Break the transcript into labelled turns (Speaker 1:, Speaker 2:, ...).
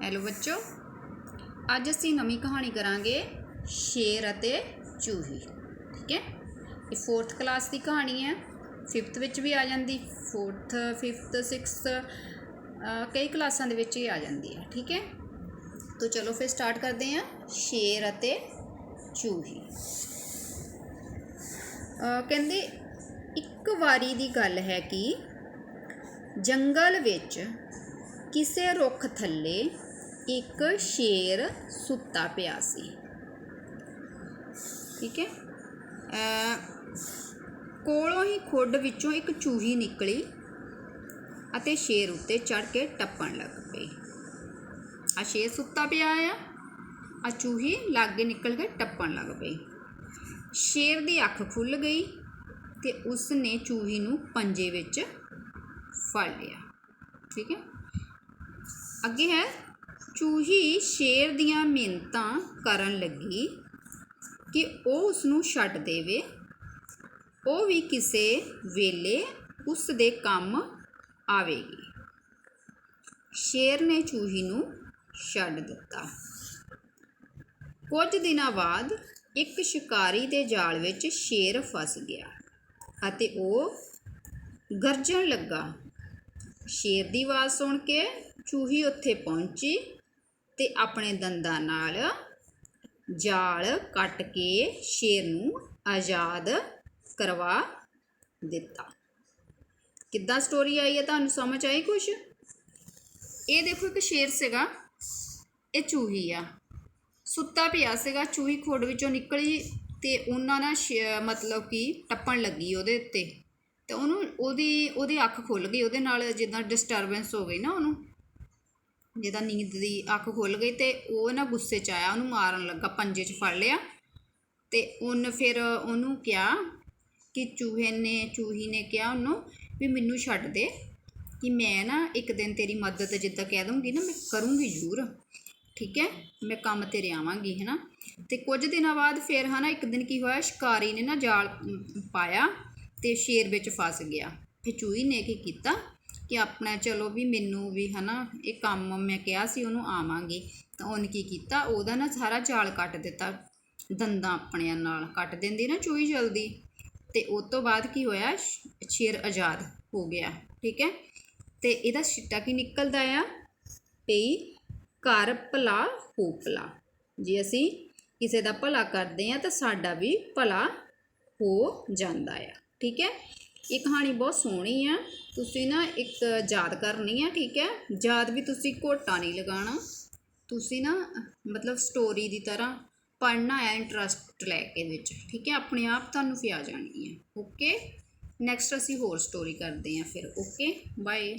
Speaker 1: Hello ਬੱਚੋ। ਅੱਜ ਅਸੀਂ ਨਵੀਂ ਕਹਾਣੀ ਕਰਾਂਗੇ ਸ਼ੇਰ ਅਤੇ ਚੂਹੀ, ਠੀਕ ਹੈ? ਇਹ 4th ਕਲਾਸ ਦੀ ਕਹਾਣੀ ਹੈ। 5th ਵਿੱਚ ਵੀ ਆ ਜਾਂਦੀ 4th 5th 6th ਕਈ ਕਲਾਸਾਂ ਦੇ ਵਿੱਚ ਹੀ ਆ ਜਾਂਦੀ ਹੈ, ਠੀਕ ਹੈ? ਤੋ ਚਲੋ ਫਿਰ ਸਟਾਰਟ ਕਰਦੇ ਹਾਂ, ਸ਼ੇਰ ਅਤੇ ਚੂਹੀ। ਕਹਿੰਦੇ, ਇੱਕ ਵਾਰੀ ਦੀ ਗੱਲ ਹੈ ਕਿ ਜੰਗਲ ਵਿੱਚ ਕਿਸੇ ਰੁੱਖ ਥੱਲੇ ਇੱਕ ਸ਼ੇਰ ਸੁੱਤਾ ਪਿਆ ਸੀ। ਠੀਕ ਹੈ? ਕੋਲੋਂ ਹੀ ਖੁੱਡ ਵਿੱਚੋਂ ਇੱਕ ਚੂਹੀ ਨਿਕਲੀ ਅਤੇ ਸ਼ੇਰ ਉੱਤੇ ਚੜ ਕੇ ਟੱਪਣ ਲੱਗ ਪਈ ਆ ਸ਼ੇਰ ਸੁੱਤਾ ਪਿਆ ਆ ਆ ਚੂਹੀ ਲਾਗੇ ਨਿਕਲ ਕੇ ਟੱਪਣ ਲੱਗ ਪਈ। ਸ਼ੇਰ ਦੀ ਅੱਖ ਖੁੱਲ ਗਈ ਤੇ ਉਸ ਨੇ ਚੂਹੀ ਨੂੰ ਪੰਜੇ ਵਿੱਚ ਫੜ ਲਿਆ। ਠੀਕ ਹੈ? ਅੱਗੇ ਹੈ ਚੂਹੀ ਸ਼ੇਰ ਦੀਆਂ ਮਿਹਨਤਾਂ ਕਰਨ ਲੱਗੀ ਕਿ ਉਹ ਉਸ ਨੂੰ ਛੱਡ ਦੇਵੇ। ਉਹ ਵੀ ਕਿਸੇ ਵੇਲੇ ਉਸ ਦੇ ਕੰਮ ਆਵੇਗੀ। ਸ਼ੇਰ ਨੇ ਚੂਹੀ ਨੂੰ ਛੱਡ ਦਿੱਤਾ। ਕੁਝ ਦਿਨਾਂ ਬਾਅਦ ਇੱਕ ਸ਼ਿਕਾਰੀ ਦੇ ਜਾਲ ਵਿੱਚ ਸ਼ੇਰ ਫਸ ਗਿਆ ਅਤੇ ਉਹ ਗਰਜਣ ਲੱਗਾ। ਸ਼ੇਰ ਦੀ ਆਵਾਜ਼ ਸੁਣ ਕੇ ਚੂਹੀ ਉੱਥੇ ਪਹੁੰਚੀ ਤੇ ਆਪਣੇ ਦੰਦਾਂ ਨਾਲ ਜਾਲ ਕੱਟ ਕੇ ਸ਼ੇਰ ਨੂੰ ਆਜ਼ਾਦ ਕਰਵਾ ਦਿੱਤਾ। ਕਿੱਦਾਂ ਸਟੋਰੀ ਆਈ ਹੈ ਤੁਹਾਨੂੰ ਸਮਝ ਆਈ ਕੁਛ? ਇਹ ਦੇਖੋ ਇੱਕ ਸ਼ੇਰ ਸੀਗਾ, ਇਹ ਚੂਹੀ ਆ। ਸੁੱਤਾ ਪਿਆ ਸੀਗਾ, ਚੂਹੀ ਖੋੜ ਵਿੱਚੋਂ ਨਿਕਲੀ ਤੇ ਉਹਨਾਂ ਨਾਲ ਸ਼- ਮਤਲਬ ਕਿ ਟੱਪਣ ਲੱਗੀ ਉਹਦੇ ਉੱਤੇ। ਤੇ ਉਹਨੂੰ ਉਹਦੀ ਉਹਦੀ ਅੱਖ ਖੁੱਲ ਗਈ, ਉਹਦੇ ਨਾਲ ਜਿੱਦਾਂ ਡਿਸਟਰਬੈਂਸ ਹੋ ਗਈ ਨਾ ਉਹਨੂੰ। ਜਿੱਦਾਂ ਨੀਂਦ ਦੀ ਅੱਖ ਖੁੱਲ ਗਈ ਤੇ ਉਹ ਨਾ ਗੁੱਸੇ 'ਚ ਆਇਆ, ਉਹਨੂੰ ਮਾਰਨ ਲੱਗਾ, ਪੰਜੇ 'ਚ ਫੜ ਲਿਆ ਤੇ ਉਹਨ ਫਿਰ ਉਹਨੂੰ ਕਿਹਾ ਕਿ ਚੂਹੇ ਨੇ, ਚੂਹੀ ਨੇ ਕਿਹਾ ਉਹਨੂੰ ਵੀ ਮੈਨੂੰ ਛੱਡ ਦੇ, ਕਿ ਮੈਂ ਨਾ ਇੱਕ ਦਿਨ ਤੇਰੀ ਮਦਦ ਜਿੱਦਾਂ ਕਹਿ ਦੂੰਗੀ ਨਾ, ਮੈਂ ਕਰੂੰਗੀ ਜ਼ਰੂਰ, ਠੀਕ ਹੈ? ਮੈਂ ਕੰਮ ਤੇ ਆਵਾਂਗੀ ਹੈ ਨਾ ਤੇ ਕੁਝ ਦਿਨਾਂ ਬਾਅਦ ਫਿਰ ਹਨਾ, ਇੱਕ ਦਿਨ ਕੀ ਹੋਇਆ, ਸ਼ਿਕਾਰੀ ਨੇ ਨਾ ਜਾਲ ਪਾਇਆ ਤੇ ਸ਼ੇਰ ਵਿੱਚ ਫਸ ਗਿਆ। ਫਿਰ ਚੂਹੀ ਨੇ ਕੀ ਕੀਤਾ? ਕਿ ਆਪਣਾ ਚਲੋ ਵੀ ਮੈਨੂੰ ਵੀ ਹਨਾ, ਇਹ ਕੰਮ ਮੈਂ ਕਿਹਾ ਸੀ ਉਹਨੂੰ ਆਵਾਂਗੀ। ਤਾਂ ਉਹਨੇ ਕੀ ਕੀਤਾ? ਉਹਦਾ ਨਾ ਸਾਰਾ ਜਾਲ ਕੱਟ ਦਿੱਤਾ। ਦੰਦਾਂ ਆਪਣਿਆਂ ਨਾਲ ਕੱਟ ਦਿੰਦੀ ਨਾ ਚੂਹੀ ਜਲਦੀ। ਤੇ ਉਸ ਤੋਂ ਬਾਅਦ ਕੀ ਹੋਇਆ? ਸ਼ੇਰ ਆਜ਼ਾਦ ਹੋ ਗਿਆ, ਠੀਕ ਹੈ? ਤੇ ਇਹਦਾ ਸਿੱਟਾ ਕੀ ਨਿਕਲਦਾ ਆ? ਪਈ ਘਰ ਭਲਾ ਹੋ ਭਲਾ। ਜੇ ਅਸੀਂ ਕਿਸੇ ਦਾ ਭਲਾ ਕਰਦੇ ਆ ਤਾਂ ਸਾਡਾ ਵੀ ਭਲਾ ਹੋ ਜਾਂਦਾ ਆ, ਠੀਕ ਹੈ? ਇਹ ਕਹਾਣੀ ਬਹੁਤ ਸੋਹਣੀ ਆ। ਤੁਸੀਂ ਨਾ ਇੱਕ ਯਾਦ ਕਰਨੀ ਆ, ਠੀਕ ਹੈ? ਯਾਦ ਵੀ ਤੁਸੀਂ ਘੋਟਾ ਨਹੀਂ ਲਗਾਉਣਾ। ਤੁਸੀਂ ਨਾ ਮਤਲਬ ਸਟੋਰੀ ਦੀ ਤਰ੍ਹਾਂ ਪੜ੍ਹਨਾ ਹੈ ਇੰਟਰਸਟ ਲੈ ਕੇ ਵਿੱਚ, ਠੀਕ ਹੈ? ਆਪਣੇ ਆਪ ਤੁਹਾਨੂੰ ਵੀ ਆ ਜਾਣੀ ਹੈ ਓਕੇ ਨੈਕਸਟ ਅਸੀਂ ਹੋਰ ਸਟੋਰੀ ਕਰਦੇ ਹਾਂ ਫਿਰ। Okay bye